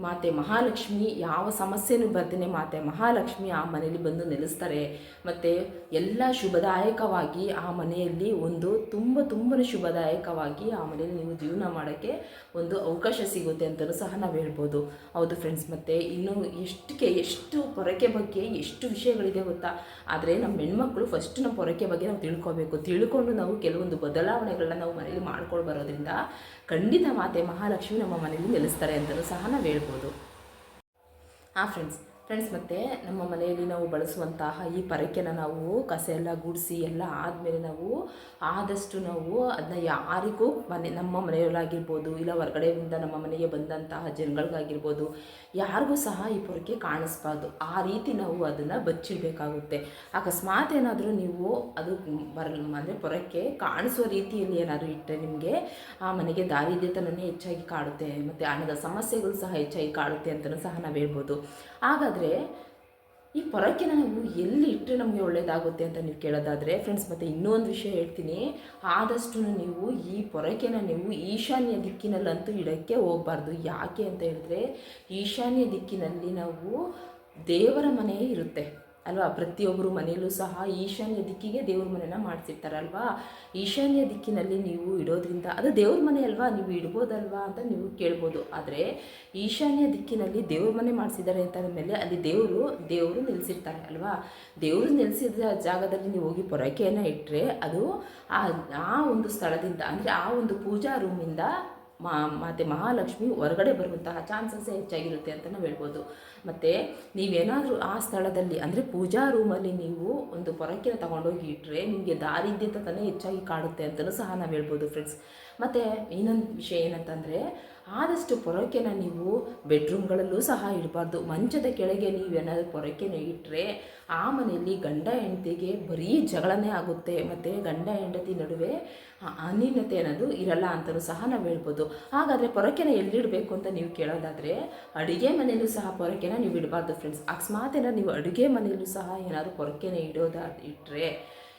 ಮಾತೆ ಮಹಾಲಕ್ಷ್ಮಿ ಯಾವ ಸಮಸ್ಯೆನೂ ಬರ್ತೀನಿ ಮಾತೆ ಮಹಾಲಕ್ಷ್ಮಿ ಆ ಮನೆಯಲ್ಲಿ ಬಂದು ನೆಲೆಸ್ತಾರೆ. ಮತ್ತು ಎಲ್ಲ ಶುಭದಾಯಕವಾಗಿ ಆ ಮನೆಯಲ್ಲಿ ಒಂದು ತುಂಬ ತುಂಬ ಶುಭದಾಯಕವಾಗಿ ಆ ಮನೆಯಲ್ಲಿ ನೀವು ಜೀವನ ಮಾಡೋಕ್ಕೆ ಒಂದು ಅವಕಾಶ ಸಿಗುತ್ತೆ ಅಂತಲೂ ಸಹ ನಾವು ಹೇಳ್ಬೋದು. ಹೌದು ಫ್ರೆಂಡ್ಸ್ ಮತ್ತು ಇನ್ನೂ ಎಷ್ಟಕ್ಕೆ, ಎಷ್ಟು ಪೊರಕೆ ಬಗ್ಗೆ ಎಷ್ಟು ವಿಷಯಗಳಿದೆ ಗೊತ್ತಾ? ಆದರೆ ನಮ್ಮ ಹೆಣ್ಮಕ್ಳು ಫಸ್ಟ್ ನಮ್ಮ ಪೊರಕೆ ಬಗ್ಗೆ ನಾವು ತಿಳ್ಕೊಬೇಕು. ತಿಳ್ಕೊಂಡು ನಾವು ಕೆಲವೊಂದು ಬದಲಾವಣೆಗಳನ್ನ ನಾವು ಮನೆಯಲ್ಲಿ ಮಾಡ್ಕೊಂಡು ಬರೋದ್ರಿಂದ ಖಂಡಿತ ಮಾತೆ ಮಹಾಲಕ್ಷ್ಮಿ ನಮ್ಮ ಮನೆಯಲ್ಲಿ ನೆಲೆಸ್ತಾರೆ ಅಂತಲೂ ಸಹ ನಾವು ಹೇಳ್ಬೋದು. ಹಾಂ ಫ್ರೆಂಡ್ಸ್ ಫ್ರೆಂಡ್ಸ್ ಮತ್ತು ನಮ್ಮ ಮನೆಯಲ್ಲಿ ನಾವು ಬಳಸುವಂತಹ ಈ ಪರಕೆನ ನಾವು ಕಸ ಎಲ್ಲ ಗುಡಿಸಿ ಎಲ್ಲ ಆದಮೇಲೆ ನಾವು ಆದಷ್ಟು ನಾವು ಅದನ್ನ ಯಾರಿಗೂ ಮನೆ, ನಮ್ಮ ಮನೆಯವರಾಗಿರ್ಬೋದು ಇಲ್ಲ ಹೊರಗಡೆಯಿಂದ ನಮ್ಮ ಮನೆಗೆ ಬಂದಂತಹ ಜನಗಳಿಗಾಗಿರ್ಬೋದು ಯಾರಿಗೂ ಸಹ ಈ ಪೊರಕೆ ಕಾಣಿಸ್ಬಾರ್ದು. ಆ ರೀತಿ ನಾವು ಅದನ್ನು ಬಚ್ಚಿಡಬೇಕಾಗುತ್ತೆ. ಅಕಸ್ಮಾತ್ ಏನಾದರೂ ನೀವು ಅದು ಬರ, ಅಂದರೆ ಪೊರಕೆ ಕಾಣಿಸುವ ರೀತಿಯಲ್ಲಿ ಏನಾದರೂ ಇಟ್ಟರೆ ನಿಮಗೆ ಆ ಮನೆಗೆ ದಾರಿದ್ರ್ಯತನನೇ ಹೆಚ್ಚಾಗಿ ಕಾಡುತ್ತೆ, ಮತ್ತು ಹಣದ ಸಮಸ್ಯೆಗಳು ಸಹ ಹೆಚ್ಚಾಗಿ ಕಾಡುತ್ತೆ ಅಂತಲೂ ಸಹ ನಾವು ಹೇಳ್ಬೋದು. ಹಾಗಾದರೆ ಈ ಪರಕ್ಕೆ ನಾವು ಎಲ್ಲಿ ಇಟ್ಟರೆ ನಮಗೆ ಒಳ್ಳೆಯದಾಗುತ್ತೆ ಅಂತ ನೀವು ಕೇಳೋದಾದರೆ ಫ್ರೆಂಡ್ಸ್ ಮತ್ತು ಇನ್ನೊಂದು ವಿಷಯ ಹೇಳ್ತೀನಿ. ಆದಷ್ಟು ನೀವು ಈ ಪೊರಕೆನ ನೀವು ಈಶಾನ್ಯ ದಿಕ್ಕಿನಲ್ಲಂತೂ ಇಡೋಕ್ಕೆ ಹೋಗಬಾರ್ದು. ಯಾಕೆ ಅಂತ ಹೇಳಿದ್ರೆ, ಈಶಾನ್ಯ ದಿಕ್ಕಿನಲ್ಲಿ ನಾವು ದೇವರ ಮನೆ ಇರುತ್ತೆ. ಅಲ್ವಾ? ಪ್ರತಿಯೊಬ್ಬರು ಮನೆಯಲ್ಲೂ ಸಹ ಈಶಾನ್ಯ ದಿಕ್ಕಿಗೆ ದೇವ್ರ ಮನೆನ ಮಾಡಿಸಿರ್ತಾರಲ್ವಾ? ಈಶಾನ್ಯ ದಿಕ್ಕಿನಲ್ಲಿ ನೀವು ಇಡೋದ್ರಿಂದ ಅದು ದೇವ್ರ ಮನೆ ಅಲ್ವಾ? ನೀವು ಇಡ್ಬೋದಲ್ವಾ ಅಂತ ನೀವು ಕೇಳ್ಬೋದು. ಆದರೆ ಈಶಾನ್ಯ ದಿಕ್ಕಿನಲ್ಲಿ ದೇವ್ರ ಮನೆ ಮಾಡಿಸಿದ್ದಾರೆ ಅಂತ ಮೇಲೆ ಅಲ್ಲಿ ದೇವರು ದೇವರು ನೆಲೆಸಿರ್ತಾರೆ ಅಲ್ವಾ? ದೇವರು ನೆಲೆಸಿದ ಜಾಗದಲ್ಲಿ ನೀವು ಹೋಗಿ ಪೊರಕೆಯನ್ನು ಇಟ್ಟರೆ ಅದು ಆ ಆ ಒಂದು ಸ್ಥಳದಿಂದ, ಅಂದರೆ ಆ ಒಂದು ಪೂಜಾ ರೂಮಿಂದ ಮಾ ಮಾತೆ ಮಹಾಲಕ್ಷ್ಮಿ ಹೊರಗಡೆ ಬರುವಂತಹ ಚಾನ್ಸಸ್ ಹೆಚ್ಚಾಗಿರುತ್ತೆ ಅಂತ ನಾವು ಹೇಳ್ಬೋದು. ಮತ್ತು ನೀವೇನಾದರೂ ಆ ಸ್ಥಳದಲ್ಲಿ ಅಂದರೆ ಪೂಜಾ ರೂಮಲ್ಲಿ ನೀವು ಒಂದು ಪೊರಕೆನ ತಗೊಂಡೋಗಿ ಇಟ್ಟರೆ ನಿಮಗೆ ದಾರಿದ್ಯತನೇ ಹೆಚ್ಚಾಗಿ ಕಾಡುತ್ತೆ ಅಂತಲೂ ಸಹ ನಾವು ಹೇಳ್ಬೋದು ಫ್ರೆಂಡ್ಸ್ ಮತ್ತು ಇನ್ನೊಂದು ವಿಷಯ ಏನಂತಂದರೆ ಆದಷ್ಟು ಪೊರಕೆನ ನೀವು ಬೆಡ್ರೂಮ್ಗಳಲ್ಲೂ ಸಹ ಇಡಬಾರ್ದು. ಮಂಚದ ಕೆಳಗೆ ನೀವೇನಾದರೂ ಪೊರಕೆನ ಇಟ್ಟರೆ ಆ ಮನೆಯಲ್ಲಿ ಗಂಡ ಹೆಂಡತಿಗೆ ಬರೀ ಜಗಳನೇ ಆಗುತ್ತೆ. ಮತ್ತು ಗಂಡ ಹೆಂಡತಿ ನಡುವೆ ಅನ್ಯೂನ್ಯತೆ ಅನ್ನೋದು ಇರಲ್ಲ ಅಂತಲೂ ಸಹ ನಾವು ಹೇಳ್ಬೋದು. ಹಾಗಾದರೆ ಪೊರಕೆನ ಎಲ್ಲಿಡಬೇಕು ಅಂತ ನೀವು ಕೇಳೋದಾದರೆ ಅಡುಗೆ ಮನೆಯಲ್ಲೂ ಸಹ ಪೊರಕೆನ ನೀವು ಇಡಬಾರ್ದು ಫ್ರೆಂಡ್ಸ್ ಅಕಸ್ಮಾತ್ ಏನಾದ್ರು ನೀವು ಅಡುಗೆ ಮನೆಯಲ್ಲೂ ಸಹ ಏನಾದರೂ ಪೊರಕೆನ ಇಡೋದಾ ಇಟ್ಟರೆ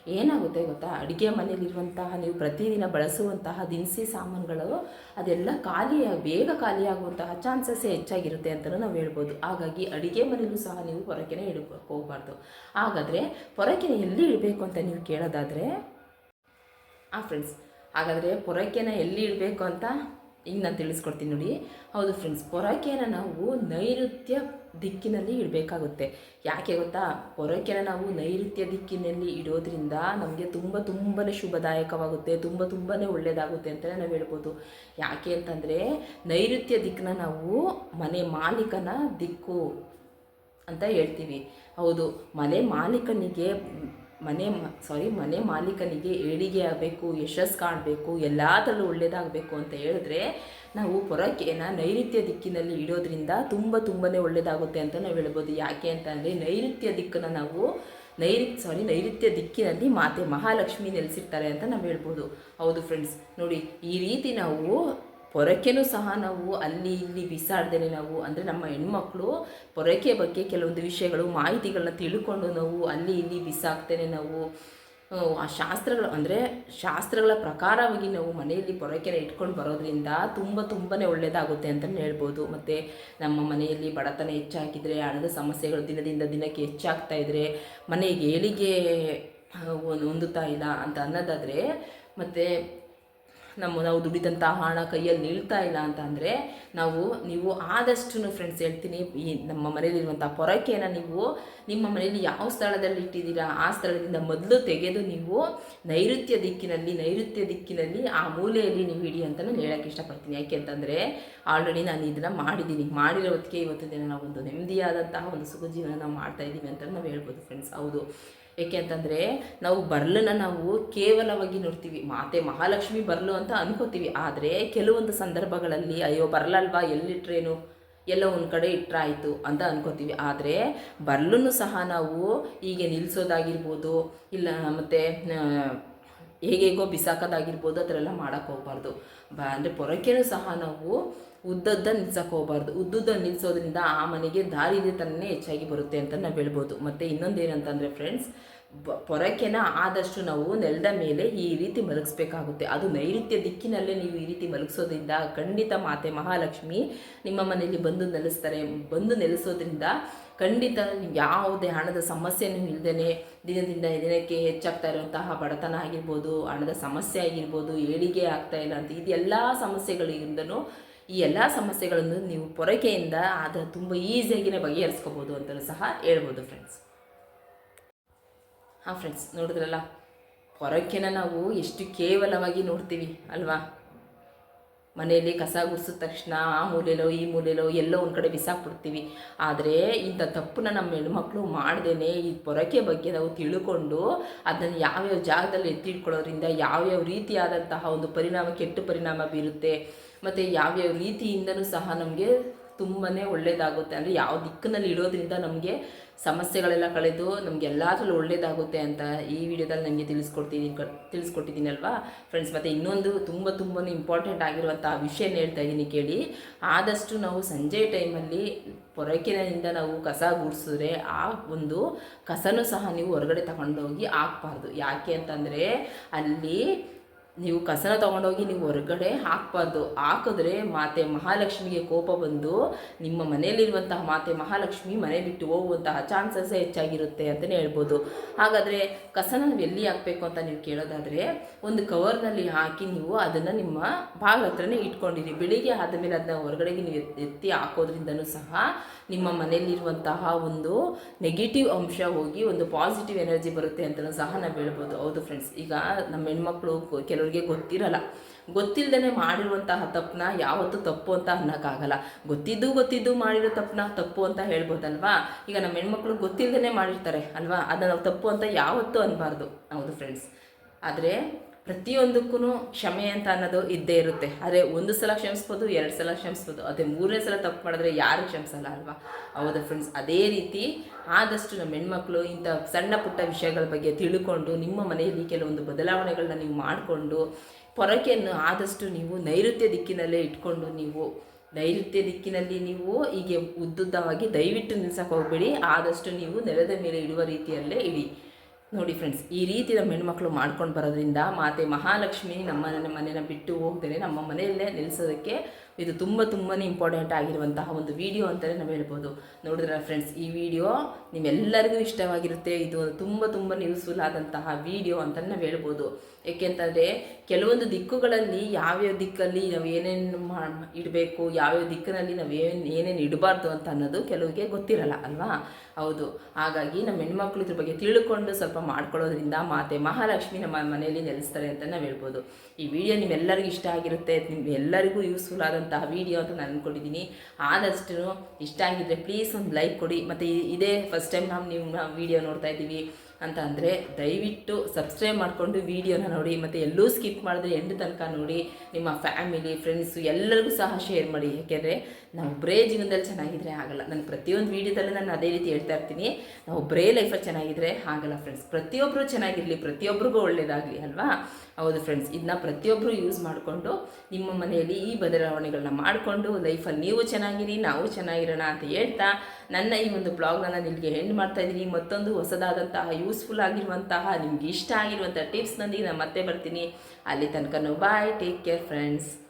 ಏನಾಗುತ್ತೆ ಗೊತ್ತಾ? ಅಡುಗೆ ಮನೆಯಲ್ಲಿರುವಂತಹ ನೀವು ಪ್ರತಿದಿನ ಬಳಸುವಂತಹ ದಿನಸಿ ಸಾಮಾನುಗಳು, ಅದೆಲ್ಲ ಖಾಲಿಯಾಗಿ ಬೇಗ ಖಾಲಿಯಾಗುವಂತಹ ಚಾನ್ಸಸ್ಸೇ ಹೆಚ್ಚಾಗಿರುತ್ತೆ ಅಂತಲೂ ನಾವು ಹೇಳ್ಬೋದು. ಹಾಗಾಗಿ ಅಡುಗೆ ಮನೆಯಲ್ಲೂ ಸಹ ನೀವು ಪೊರಕೆನ ಇಡಬೇಕು ಹೋಗಬಾರ್ದು. ಹಾಗಾದರೆ ಪೊರಕೆನ ಎಲ್ಲಿ ಇಡಬೇಕು ಅಂತ ನೀವು ಕೇಳೋದಾದರೆ ಹಾಂ ಫ್ರೆಂಡ್ಸ್ ಹಾಗಾದರೆ ಪೊರಕೆನ ಎಲ್ಲಿ ಇಡಬೇಕು ಅಂತ? ಈಗ ನಾನು ತಿಳಿಸ್ಕೊಡ್ತೀನಿ ನೋಡಿ. ಹೌದು ಫ್ರೆಂಡ್ಸ್ ಪೊರೈಕೆನ ನಾವು ನೈಋತ್ಯ ದಿಕ್ಕಿನಲ್ಲಿ ಇಡಬೇಕಾಗುತ್ತೆ. ಯಾಕೆ ಗೊತ್ತಾ? ಪೊರಕೆನ ನಾವು ನೈಋತ್ಯ ದಿಕ್ಕಿನಲ್ಲಿ ಇಡೋದ್ರಿಂದ ನಮಗೆ ತುಂಬ ತುಂಬಾ ಶುಭದಾಯಕವಾಗುತ್ತೆ, ತುಂಬ ತುಂಬಾ ಒಳ್ಳೆಯದಾಗುತ್ತೆ ಅಂತಲೇ ನಾವು ಹೇಳ್ಬೋದು. ಯಾಕೆ ಅಂತಂದರೆ ನೈಋತ್ಯ ದಿಕ್ಕನ್ನ ನಾವು ಮನೆ ಮಾಲೀಕನ ದಿಕ್ಕು ಅಂತ ಹೇಳ್ತೀವಿ. ಹೌದು, ಮನೆ ಮಾಲೀಕನಿಗೆ ಮನೆ ಸಾರಿ ಮನೆ ಮಾಲೀಕನಿಗೆ ಏಳಿಗೆ ಆಗಬೇಕು ಯಶಸ್ಸು ಕಾಣಬೇಕು, ಎಲ್ಲದರಲ್ಲೂ ಒಳ್ಳೆಯದಾಗಬೇಕು ಅಂತ ಹೇಳಿದ್ರೆ ನಾವು ಪೊರಕೆನ ನೈಋತ್ಯ ದಿಕ್ಕಿನಲ್ಲಿ ಇಡೋದ್ರಿಂದ ತುಂಬ ತುಂಬಾ ಒಳ್ಳೆಯದಾಗುತ್ತೆ ಅಂತ ನಾವು ಹೇಳ್ಬೋದು. ಯಾಕೆ ಅಂತಂದರೆ ನೈಋತ್ಯ ದಿಕ್ಕನ್ನು ನಾವು ನೈರಿ ಸಾರಿ ನೈಋತ್ಯ ದಿಕ್ಕಿನಲ್ಲಿ ಮಾತೆ ಮಹಾಲಕ್ಷ್ಮಿ ನೆಲೆಸಿರ್ತಾರೆ ಅಂತ ನಾವು ಹೇಳ್ಬೋದು. ಹೌದು ಫ್ರೆಂಡ್ಸ್ ನೋಡಿ, ಈ ರೀತಿ ನಾವು ಪೊರಕೆನೂ ಸಹ ನಾವು ಅಲ್ಲಿ ಇಲ್ಲಿ ಬಿಸಾಡ್ದೇನೆ ನಾವು ಅಂದರೆ ನಮ್ಮ ಹೆಣ್ಮಕ್ಳು ಪೊರಕೆ ಬಗ್ಗೆ ಕೆಲವೊಂದು ವಿಷಯಗಳು, ಮಾಹಿತಿಗಳನ್ನ ತಿಳ್ಕೊಂಡು ನಾವು ಅಲ್ಲಿ ಇಲ್ಲಿ ಬಿಸಾಕ್ತೇನೆ ನಾವು. ಆ ಶಾಸ್ತ್ರಗಳು ಅಂದರೆ ಶಾಸ್ತ್ರಗಳ ಪ್ರಕಾರವಾಗಿ ನಾವು ಮನೆಯಲ್ಲಿ ಪೊರಕೆನ ಇಟ್ಕೊಂಡು ಬರೋದ್ರಿಂದ ತುಂಬ ತುಂಬಾ ಒಳ್ಳೆಯದಾಗುತ್ತೆ ಅಂತಲೇ ಹೇಳ್ಬೋದು. ಮತ್ತು ನಮ್ಮ ಮನೆಯಲ್ಲಿ ಬಡತನ ಹೆಚ್ಚಾಗಿದ್ದರೆ ಹಣದ ಸಮಸ್ಯೆಗಳು ದಿನದಿಂದ ದಿನಕ್ಕೆ ಹೆಚ್ಚಾಗ್ತಾ ಇದ್ದರೆ ಮನೆಗೆ ಏಳಿಗೆ ಹೊಂದುತ್ತಾ ಇಲ್ಲ ಅಂತ ಅನ್ನೋದಾದರೆ, ಮತ್ತು ನಮ್ಮ ನಾವು ದುಡಿದಂಥ ಹಣ ಕೈಯಲ್ಲಿ ನಿಲ್ತಾ ಇಲ್ಲ ಅಂತ ನಾವು, ನೀವು ಆದಷ್ಟು ಫ್ರೆಂಡ್ಸ್ ಹೇಳ್ತೀನಿ, ಈ ನಮ್ಮ ಮನೆಯಲ್ಲಿರುವಂಥ ಪೊರಕೆಯನ್ನು ನೀವು ನಿಮ್ಮ ಮನೆಯಲ್ಲಿ ಯಾವ ಸ್ಥಳದಲ್ಲಿ ಇಟ್ಟಿದ್ದೀರಾ, ಆ ಸ್ಥಳದಿಂದ ಮೊದಲು ತೆಗೆದು ನೀವು ನೈಋತ್ಯ ದಿಕ್ಕಿನಲ್ಲಿ ನೈಋತ್ಯ ದಿಕ್ಕಿನಲ್ಲಿ ಆ ಮೂಲೆಯಲ್ಲಿ ನೀವು ಇಡಿ ಅಂತ ನಾನು ಹೇಳೋಕ್ಕೆ ಇಷ್ಟಪಡ್ತೀನಿ. ಯಾಕೆ ಅಂತಂದರೆ ಆಲ್ರೆಡಿ ನಾನು ಇದನ್ನು ಮಾಡಿದ್ದೀನಿ. ಮಾಡಿರೋದಕ್ಕೆ ಇವತ್ತು ದಿನ ನಾವು ಒಂದು ನೆಮ್ಮದಿಯಾದಂತಹ ಒಂದು ಸುಖ ಜೀವನ ನಾವು ಮಾಡ್ತಾ ಇದ್ದೀವಿ ಅಂತ ನಾವು ಹೇಳ್ಬೋದು ಫ್ರೆಂಡ್ಸ್ ಹೌದು. ಏಕೆ ಅಂತಂದರೆ ನಾವು ಬರ್ಲನ್ನ ನಾವು ಕೇವಲವಾಗಿ ನೋಡ್ತೀವಿ. ಮಾತೆ ಮಹಾಲಕ್ಷ್ಮಿ ಬರಲು ಅಂತ ಅನ್ಕೋತೀವಿ. ಆದರೆ ಕೆಲವೊಂದು ಸಂದರ್ಭಗಳಲ್ಲಿ ಅಯ್ಯೋ ಬರಲಲ್ವಾ, ಎಲ್ಲಿಟ್ರೇನು? ಎಲ್ಲೋ ಒಂದು ಕಡೆ ಇಟ್ಟರಾಯಿತು ಅಂತ ಅನ್ಕೋತೀವಿ. ಆದರೆ ಬರ್ಲನ್ನು ಸಹ ನಾವು ಹೀಗೆ ನಿಲ್ಲಿಸೋದಾಗಿರ್ಬೋದು ಇಲ್ಲ ಮತ್ತು ಹೇಗೇಗೋ ಬಿಸಾಕೋದಾಗಿರ್ಬೋದು ಆ ಥರ ಎಲ್ಲ ಮಾಡೋಕ್ಕೆ ಹೋಗ್ಬಾರ್ದು. ಬ, ಅಂದರೆ ಪೊರಕೆನೂ ಸಹ ನಾವು ಉದ್ದದ್ದ ನಿಲ್ಸಕ್ಕೆ ಹೋಗ್ಬಾರ್ದು. ಉದ್ದುದ್ದ ನಿಲ್ಸೋದ್ರಿಂದ ಆ ಮನೆಗೆ ದಾರಿದ್ರ್ಯತನೇ ಹೆಚ್ಚಾಗಿ ಬರುತ್ತೆ ಅಂತ ನಾವು ಹೇಳ್ಬೋದು. ಮತ್ತು ಇನ್ನೊಂದು ಏನಂತಂದರೆ ಫ್ರೆಂಡ್ಸ್ ಬ, ಪೊರಕೆನ ಆದಷ್ಟು ನಾವು ನೆಲದ ಮೇಲೆ ಈ ರೀತಿ ಮಲಗಿಸ್ಬೇಕಾಗುತ್ತೆ. ಅದು ನೈಋತ್ಯ ದಿಕ್ಕಿನಲ್ಲೇ ನೀವು ಈ ರೀತಿ ಮಲಗಿಸೋದ್ರಿಂದ ಖಂಡಿತ ಮಾತೆ ಮಹಾಲಕ್ಷ್ಮಿ ನಿಮ್ಮ ಮನೆಯಲ್ಲಿ ಬಂದು ನೆಲೆಸ್ತಾರೆ. ಬಂದು ನೆಲೆಸೋದ್ರಿಂದ ಖಂಡಿತ ಯಾವುದೇ ಹಣದ ಸಮಸ್ಯೆನೂ ಇಲ್ಲದೇ ದಿನದಿಂದ ದಿನಕ್ಕೆ ಹೆಚ್ಚಾಗ್ತಾ ಇರುವಂತಹ ಬಡತನ ಆಗಿರ್ಬೋದು, ಹಣದ ಸಮಸ್ಯೆ ಆಗಿರ್ಬೋದು, ಏಳಿಗೆ ಆಗ್ತಾ ಇಲ್ಲ ಅಂತ ಇದೆಲ್ಲ ಸಮಸ್ಯೆಗಳಿಂದನೂ ಈ ಎಲ್ಲ ಸಮಸ್ಯೆಗಳನ್ನು ನೀವು ಪೊರಕೆಯಿಂದ ಅದು ತುಂಬ ಈಸಿಯಾಗಿನೇ ಬಗೆಹರಿಸ್ಕೋಬೋದು ಅಂತಲೂ ಸಹ ಹೇಳ್ಬೋದು ಫ್ರೆಂಡ್ಸ್ ಹಾಂ ಫ್ರೆಂಡ್ಸ್ ನೋಡಿದ್ರಲ್ಲ? ಪೊರಕೆನ ನಾವು ಎಷ್ಟು ಕೇವಲವಾಗಿ ನೋಡ್ತೀವಿ ಅಲ್ವಾ? ಮನೆಯಲ್ಲಿ ಕಸ ಗುಡಿಸಿದ ತಕ್ಷಣ ಆ ಮೂಲೆಯಲ್ಲೋ ಈ ಮೂಲೆಯೋ ಎಲ್ಲೋ ಒಂದು ಕಡೆ ಬಿಸಾಕ್ಬಿಡ್ತೀವಿ. ಆದರೆ ಇಂಥ ತಪ್ಪನ್ನ ನಮ್ಮ ಹೆಣ್ಮಕ್ಳು ಮಾಡ್ದೇ ಈ ಪೊರಕೆ ಬಗ್ಗೆ ನಾವು ತಿಳ್ಕೊಂಡು ಅದನ್ನು ಯಾವ್ಯಾವ ಜಾಗದಲ್ಲಿ ಎತ್ತಿಟ್ಕೊಳ್ಳೋದ್ರಿಂದ ಯಾವ್ಯಾವ ರೀತಿಯಾದಂತಹ ಒಂದು ಪರಿಣಾಮ, ಕೆಟ್ಟ ಪರಿಣಾಮ ಬೀರುತ್ತೆ ಮತ್ತು ಯಾವ್ಯಾವ ರೀತಿಯಿಂದನೂ ಸಹ ನಮಗೆ ತುಂಬಾ ಒಳ್ಳೆಯದಾಗುತ್ತೆ ಅಂದರೆ ಯಾವ ದಿಕ್ಕಿನಲ್ಲಿ ಇಡೋದ್ರಿಂದ ನಮಗೆ ಸಮಸ್ಯೆಗಳೆಲ್ಲ ಕಳೆದು ನಮ್ಗೆ ಎಲ್ಲದರಲ್ಲೂ ಒಳ್ಳೇದಾಗುತ್ತೆ ಅಂತ ಈ ವಿಡಿಯೋದಲ್ಲಿ ನನಗೆ ತಿಳಿಸ್ಕೊಡ್ತೀನಿ ತಿಳಿಸ್ಕೊಟ್ಟಿದ್ದೀನಲ್ವಾ ಫ್ರೆಂಡ್ಸ್ ಮತ್ತು ಇನ್ನೊಂದು ತುಂಬ ತುಂಬಾ ಇಂಪಾರ್ಟೆಂಟ್ ಆಗಿರುವಂಥ ವಿಷಯ ಹೇಳ್ತಾ ಇದ್ದೀನಿ ಕೇಳಿ. ಆದಷ್ಟು ನಾವು ಸಂಜೆ ಟೈಮಲ್ಲಿ ಪೊರಕಿನಿಂದ ನಾವು ಕಸ ಗುಡಿಸಿದ್ರೆ ಆ ಒಂದು ಕಸನೂ ಸಹ ನೀವು ಹೊರಗಡೆ ತಗೊಂಡೋಗಿ ಹಾಕ್ಬಾರ್ದು. ಯಾಕೆ ಅಂತಂದರೆ ಅಲ್ಲಿ ನೀವು ಕಸನ ತಗೊಂಡೋಗಿ ನೀವು ಹೊರಗಡೆ ಹಾಕಬಾರ್ದು. ಹಾಕಿದ್ರೆ ಮಾತೆ ಮಹಾಲಕ್ಷ್ಮಿಗೆ ಕೋಪ ಬಂದು ನಿಮ್ಮ ಮನೆಯಲ್ಲಿರುವಂತಹ ಮಾತೆ ಮಹಾಲಕ್ಷ್ಮಿ ಮನೆ ಬಿಟ್ಟು ಹೋಗುವಂತಹ ಚಾನ್ಸಸ್ಸೇ ಹೆಚ್ಚಾಗಿರುತ್ತೆ ಅಂತಲೇ ಹೇಳ್ಬೋದು. ಹಾಗಾದರೆ ಕಸನ ನೀವು ಎಲ್ಲಿ ಹಾಕಬೇಕು ಅಂತ ನೀವು ಕೇಳೋದಾದರೆ ಒಂದು ಕವರ್ನಲ್ಲಿ ಹಾಕಿ ನೀವು ಅದನ್ನು ನಿಮ್ಮ ಭಾಗ ಹತ್ರನೇ ಇಟ್ಕೊಂಡಿರಿ. ಬೆಳಿಗ್ಗೆ ಆದಮೇಲೆ ಅದನ್ನ ಹೊರಗಡೆಗೆ ನೀವು ಎತ್- ಎತ್ತಿ ಹಾಕೋದ್ರಿಂದನೂ ಸಹ ನಿಮ್ಮ ಮನೆಯಲ್ಲಿರುವಂತಹ ಒಂದು ನೆಗೆಟಿವ್ ಅಂಶ ಹೋಗಿ ಒಂದು ಪಾಸಿಟಿವ್ ಎನರ್ಜಿ ಬರುತ್ತೆ ಅಂತಲೂ ಸಹ ನಾವು ಹೇಳ್ಬೋದು. ಹೌದು ಫ್ರೆಂಡ್ಸ್ ಈಗ ನಮ್ಮ ಹೆಣ್ಮಕ್ಳು ಕೊ- ಕೆಲವ್ರಿಗೆ ಗೊತ್ತಿರಲ್ಲ. ಗೊತ್ತಿಲ್ಲದೇ ಮಾಡಿರುವಂತಹ ತಪ್ಪನ್ನ ಯಾವತ್ತೂ ತಪ್ಪು ಅಂತ ಅನ್ನೋಕ್ಕಾಗಲ್ಲ. ಗೊತ್ತಿದ್ದು ಗೊತ್ತಿದ್ದು ಮಾಡಿರೋ ತಪ್ಪನ್ನ ತಪ್ಪು ಅಂತ ಹೇಳ್ಬೋದಲ್ವಾ? ಈಗ ನಮ್ಮ ಹೆಣ್ಮಕ್ಳು ಗೊತ್ತಿಲ್ಲದೇ ಮಾಡಿರ್ತಾರೆ ಅಲ್ವಾ? ಅದನ್ನ ನಾವು ತಪ್ಪು ಅಂತ ಯಾವತ್ತೂ ಅನ್ನಬಾರ್ದು ಹೌದು ಫ್ರೆಂಡ್ಸ್ ಆದರೆ ಪ್ರತಿಯೊಂದಕ್ಕೂ ಕ್ಷಮೆ ಅಂತ ಅನ್ನೋದು ಇದ್ದೇ ಇರುತ್ತೆ. ಆದರೆ ಒಂದು ಸಲ ಕ್ಷಮಿಸ್ಬೋದು, ಎರಡು ಸಲ ಕ್ಷಮಿಸ್ಬೋದು, ಅದೇ ಮೂರನೇ ಸಲ ತಪ್ಪು ಮಾಡಿದ್ರೆ ಯಾರು ಕ್ಷಮಿಸಲ್ಲ ಅಲ್ವಾ? ಹೌದು ಫ್ರೆಂಡ್ಸ್ ಅದೇ ರೀತಿ ಆದಷ್ಟು ನಮ್ಮ ಹೆಣ್ಮಕ್ಳು ಇಂಥ ಸಣ್ಣ ಪುಟ್ಟ ವಿಷಯಗಳ ಬಗ್ಗೆ ತಿಳ್ಕೊಂಡು, ನಿಮ್ಮ ಮನೆಯಲ್ಲಿ ಕೆಲವೊಂದು ಬದಲಾವಣೆಗಳನ್ನ ನೀವು ಮಾಡಿಕೊಂಡು, ಪೊರಕೆಯನ್ನು ಆದಷ್ಟು ನೀವು ನೈಋತ್ಯ ದಿಕ್ಕಿನಲ್ಲೇ ಇಟ್ಕೊಂಡು ನೀವು, ನೈಋತ್ಯ ದಿಕ್ಕಿನಲ್ಲಿ ನೀವು ಹೀಗೆ ಉದ್ದುದ್ದವಾಗಿ ದಯವಿಟ್ಟು ನಿಲ್ಸಕ್ಕೆ ಹೋಗಬೇಡಿ. ಆದಷ್ಟು ನೀವು ನೆಲದ ಮೇಲೆ ಇಡುವ ರೀತಿಯಲ್ಲೇ ಇಡಿ. ನೋಡಿ ಫ್ರೆಂಡ್ಸ್ ಈ ರೀತಿ ನಮ್ಮ ಹೆಣ್ಮಕ್ಳು ಮಾಡ್ಕೊಂಡು ಬರೋದ್ರಿಂದ ಮಾತೆ ಮಹಾಲಕ್ಷ್ಮಿ ನಮ್ಮ ಮನೆಯ ಮನೇನ ಬಿಟ್ಟು ಹೋಗ್ದೇ ನಮ್ಮ ಮನೆಯಲ್ಲೇ ನಿಲ್ಲಿಸೋದಕ್ಕೆ ಇದು ತುಂಬ ತುಂಬಾ ಇಂಪಾರ್ಟೆಂಟ್ ಆಗಿರುವಂತಹ ಒಂದು ವಿಡಿಯೋ ಅಂತಲೇ ನಾವು ಹೇಳ್ಬೋದು. ನೋಡಿದ್ರೆ ಫ್ರೆಂಡ್ಸ್ ಈ ವಿಡಿಯೋ ನಿಮ್ಮೆಲ್ಲರಿಗೂ ಇಷ್ಟವಾಗಿರುತ್ತೆ. ಇದು ತುಂಬ ತುಂಬ ಯೂಸ್ಫುಲ್ ಆದಂತಹ ವಿಡಿಯೋ ಅಂತಲೇ ನಾವು ಹೇಳ್ಬೋದು. ಏಕೆಂತಂದರೆ, ಕೆಲವೊಂದು ದಿಕ್ಕುಗಳಲ್ಲಿ ಯಾವ್ಯಾವ ದಿಕ್ಕಲ್ಲಿ ನಾವು ಏನೇನು ಇಡಬೇಕು, ಯಾವ್ಯಾವ ದಿಕ್ಕಿನಲ್ಲಿ ನಾವು ಏನು, ಏನೇನು ಇಡಬಾರ್ದು ಅಂತ ಅನ್ನೋದು ಕೆಲವಿಗೆ ಗೊತ್ತಿರಲ್ಲ, ಅಲ್ವಾ? ಹೌದು. ಹಾಗಾಗಿ ನಮ್ಮ ಹೆಣ್ಮಕ್ಳು ಇದ್ರ ಬಗ್ಗೆ ತಿಳ್ಕೊಂಡು ಸ್ವಲ್ಪ ಮಾಡ್ಕೊಳ್ಳೋದ್ರಿಂದ ಮಾತೆ ಮಹಾಲಕ್ಷ್ಮಿ ನಮ್ಮ ಮನೆಯಲ್ಲಿ ನೆಲೆಸ್ತಾರೆ ಅಂತ ನಾವು ಹೇಳ್ಬೋದು. ಈ ವಿಡಿಯೋ ನಿಮ್ಮೆಲ್ಲರಿಗೂ ಇಷ್ಟ ಆಗಿರುತ್ತೆ, ನಿಮ್ಮೆಲ್ಲರಿಗೂ ಯೂಸ್ಫುಲ್ ಆದಂತಹ ವಿಡಿಯೋ ಅಂತ ನಾನು ಅಂದ್ಕೊಂಡಿದ್ದೀನಿ ಆದಷ್ಟು ಇಷ್ಟ ಆಗಿದ್ರೆ ಪ್ಲೀಸ್ ಒಂದು ಲೈಕ್ ಕೊಡಿ. ಮತ್ತು ಇದೇ ಫಸ್ಟ್ ಟೈಮ್ ನಾವು ನಿಮ್ಮ ವಿಡಿಯೋ ನೋಡ್ತಾ ಇದ್ದೀವಿ. ಅಂತ ಅಂದರೆ ದಯವಿಟ್ಟು ಸಬ್ಸ್ಕ್ರೈಬ್ ಮಾಡಿಕೊಂಡು ವೀಡಿಯೋನ ನೋಡಿ, ಮತ್ತು ಎಲ್ಲೂ ಸ್ಕಿಪ್ ಮಾಡಿದ್ರೆ ಎಂಡ್ ತನಕ ನೋಡಿ, ನಿಮ್ಮ ಫ್ಯಾಮಿಲಿ ಫ್ರೆಂಡ್ಸು ಎಲ್ಲರಿಗೂ ಸಹ ಶೇರ್ ಮಾಡಿ. ಯಾಕೆಂದರೆ ನಾವು ಒಬ್ಬರೇ ಜೀವನದಲ್ಲಿ ಚೆನ್ನಾಗಿದ್ದರೆ ಆಗಲ್ಲ. ನಾನು ಪ್ರತಿಯೊಂದು ವೀಡಿಯೋದಲ್ಲಿ ನಾನು ಅದೇ ರೀತಿ ಹೇಳ್ತಾ ಇರ್ತೀನಿ. ನಾವು ಒಬ್ಬರೇ ಲೈಫಲ್ಲಿ ಚೆನ್ನಾಗಿದ್ದರೆ ಆಗಲ್ಲ ಫ್ರೆಂಡ್ಸ್ ಪ್ರತಿಯೊಬ್ಬರು ಚೆನ್ನಾಗಿರಲಿ ಪ್ರತಿಯೊಬ್ಬರಿಗೂ ಒಳ್ಳೆಯದಾಗಲಿ ಅಲ್ವಾ? ಹೌದು ಫ್ರೆಂಡ್ಸ್ ಇದನ್ನ ಪ್ರತಿಯೊಬ್ಬರು ಯೂಸ್ ಮಾಡಿಕೊಂಡು ನಿಮ್ಮ ಮನೆಯಲ್ಲಿ ಈ ಬದಲಾವಣೆಗಳನ್ನ ಮಾಡಿಕೊಂಡು ಲೈಫಲ್ಲಿ ನೀವು ಚೆನ್ನಾಗಿರಿ, ನಾವು ಚೆನ್ನಾಗಿರೋಣ ಅಂತ ಹೇಳ್ತಾ ನನ್ನ ಈ ಒಂದು ಬ್ಲಾಗ್ನ ನಾನು ನಿಮಗೆ ಎಂಡ್ ಮಾಡ್ತಾ ಇದ್ದೀನಿ. ಮತ್ತೊಂದು ಹೊಸದಾದಂತಹ ಯೂಸ್ಫುಲ್ ಆಗಿರುವಂತಹ, ನಿಮ್ಗೆ ಇಷ್ಟ ಆಗಿರುವಂಥ ಟಿಪ್ಸ್ನೊಂದಿಗೆ ನಾನು ಮತ್ತೆ ಬರ್ತೀನಿ. ಅಲ್ಲಿ ತನಕ ಬಾಯ್ ಟೇಕ್ ಕೇರ್ ಫ್ರೆಂಡ್ಸ್